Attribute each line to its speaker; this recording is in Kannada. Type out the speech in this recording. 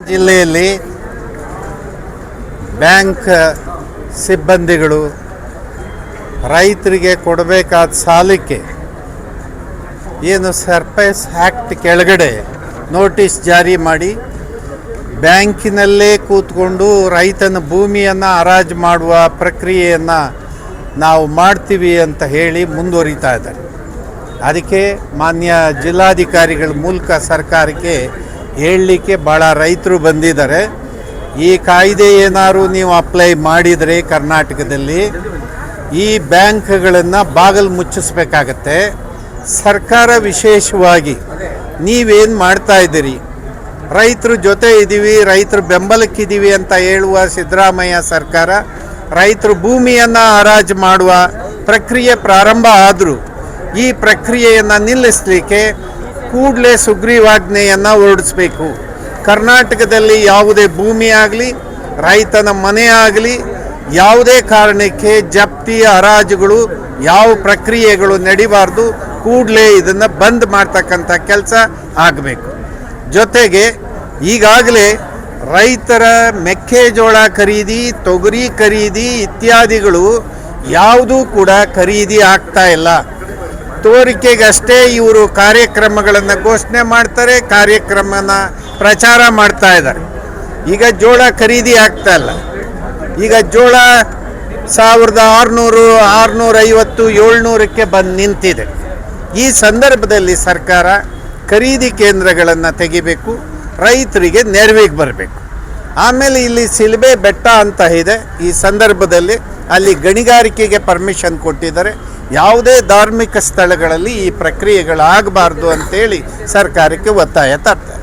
Speaker 1: ಜಿಲ್ಲೆಯಲ್ಲಿ ಬ್ಯಾಂಕ್ ಸಿಬ್ಬಂದಿಗಳು ರೈತರಿಗೆ ಕೊಡಬೇಕಾದ ಸಾಲಕ್ಕೆ ಏನು ಸರ್ಪ್ರೈಸ್ ಆ್ಯಕ್ಟ್ ಕೆಳಗಡೆ ನೋಟಿಸ್ ಜಾರಿ ಮಾಡಿ ಬ್ಯಾಂಕಿನಲ್ಲೇ ಕೂತ್ಕೊಂಡು ರೈತನ ಭೂಮಿಯನ್ನು ಹರಾಜು ಮಾಡುವ ಪ್ರಕ್ರಿಯೆಯನ್ನು ನಾವು ಮಾಡ್ತೀವಿ ಅಂತ ಹೇಳಿ ಮುಂದುವರಿತಾ ಇದ್ದಾರೆ. ಅದಕ್ಕೆ ಮಾನ್ಯ ಜಿಲ್ಲಾಧಿಕಾರಿಗಳ ಮೂಲಕ ಸರ್ಕಾರಕ್ಕೆ ಹೇಳಲಿಕ್ಕೆ ಭಾಳ ರೈತರು ಬಂದಿದ್ದಾರೆ. ಈ ಕಾಯ್ದೆ ಏನಾದ್ರು ನೀವು ಅಪ್ಲೈ ಮಾಡಿದರೆ ಕರ್ನಾಟಕದಲ್ಲಿ ಈ ಬ್ಯಾಂಕ್ಗಳನ್ನು ಬಾಗಿಲು ಮುಚ್ಚಿಸ್ಬೇಕಾಗತ್ತೆ. ಸರ್ಕಾರ ವಿಶೇಷವಾಗಿ ನೀವೇನು ಮಾಡ್ತಾ ಇದ್ದೀರಿ? ರೈತರ ಜೊತೆ ಇದ್ದೀವಿ, ರೈತರ ಬೆಂಬಲಕ್ಕಿದ್ದೀವಿ ಅಂತ ಹೇಳುವ ಸಿದ್ದರಾಮಯ್ಯ ಸರ್ಕಾರ, ರೈತರು ಭೂಮಿಯನ್ನು ಹರಾಜು ಮಾಡುವ ಪ್ರಕ್ರಿಯೆ ಪ್ರಾರಂಭ ಆದರೂ ಈ ಪ್ರಕ್ರಿಯೆಯನ್ನು ನಿಲ್ಲಿಸಲಿಕ್ಕೆ ಕೂಡಲೇ ಸುಗ್ರೀವಾಜ್ಞೆಯನ್ನು ಹೊರಡಿಸ್ಬೇಕು. ಕರ್ನಾಟಕದಲ್ಲಿ ಯಾವುದೇ ಭೂಮಿ ಆಗಲಿ, ರೈತನ ಮನೆ ಆಗಲಿ, ಯಾವುದೇ ಕಾರಣಕ್ಕೆ ಜಪ್ತಿ ಹರಾಜುಗಳು, ಯಾವ ಪ್ರಕ್ರಿಯೆಗಳು ನಡಿಬಾರ್ದು, ಕೂಡಲೇ ಇದನ್ನು ಬಂದ್ ಮಾಡ್ತಕ್ಕಂಥ ಕೆಲಸ ಆಗಬೇಕು. ಜೊತೆಗೆ ಈಗಾಗಲೇ ರೈತರ ಮೆಕ್ಕೆಜೋಳ ಖರೀದಿ, ತೊಗರಿ ಖರೀದಿ ಇತ್ಯಾದಿಗಳು ಯಾವುದೂ ಕೂಡ ಖರೀದಿ ಆಗ್ತಾ ಇಲ್ಲ. ತೋರಿಕೆಗಷ್ಟೇ ಇವರು ಕಾರ್ಯಕ್ರಮಗಳನ್ನು ಘೋಷಣೆ ಮಾಡ್ತಾರೆ, ಕಾರ್ಯಕ್ರಮನ ಪ್ರಚಾರ ಮಾಡ್ತಾ ಇದ್ದಾರೆ. ಈಗ ಜೋಳ ಖರೀದಿ ಆಗ್ತಾ ಇಲ್ಲ. ಈಗ ಜೋಳ ಸಾವಿರದ ಆರುನೂರು, ಆರುನೂರೈವತ್ತು, ಏಳ್ನೂರಕ್ಕೆ ಬಂದು ನಿಂತಿದೆ. ಈ ಸಂದರ್ಭದಲ್ಲಿ ಸರ್ಕಾರ ಖರೀದಿ ಕೇಂದ್ರಗಳನ್ನು ತೆಗಿಬೇಕು, ರೈತರಿಗೆ ನೆರವಿಗೆ ಬರಬೇಕು. ಆಮೇಲೆ ಇಲ್ಲಿ ಸಿಲ್ಬೆ ಬೆಟ್ಟ ಅಂತ ಇದೆ. ಈ ಸಂದರ್ಭದಲ್ಲಿ ಅಲ್ಲಿ ಗಣಿಗಾರಿಕೆಗೆ ಪರ್ಮಿಷನ್ ಕೊಟ್ಟಿದ್ದಾರೆ. ಯಾವುದೇ ಧಾರ್ಮಿಕ ಸ್ಥಳಗಳಲ್ಲಿ ಈ ಪ್ರಕ್ರಿಯೆಗಳಾಗಬಾರ್ದು ಅಂತೇಳಿ ಸರ್ಕಾರಕ್ಕೆ ಒತ್ತಾಯ ತರ್ತಾರೆ.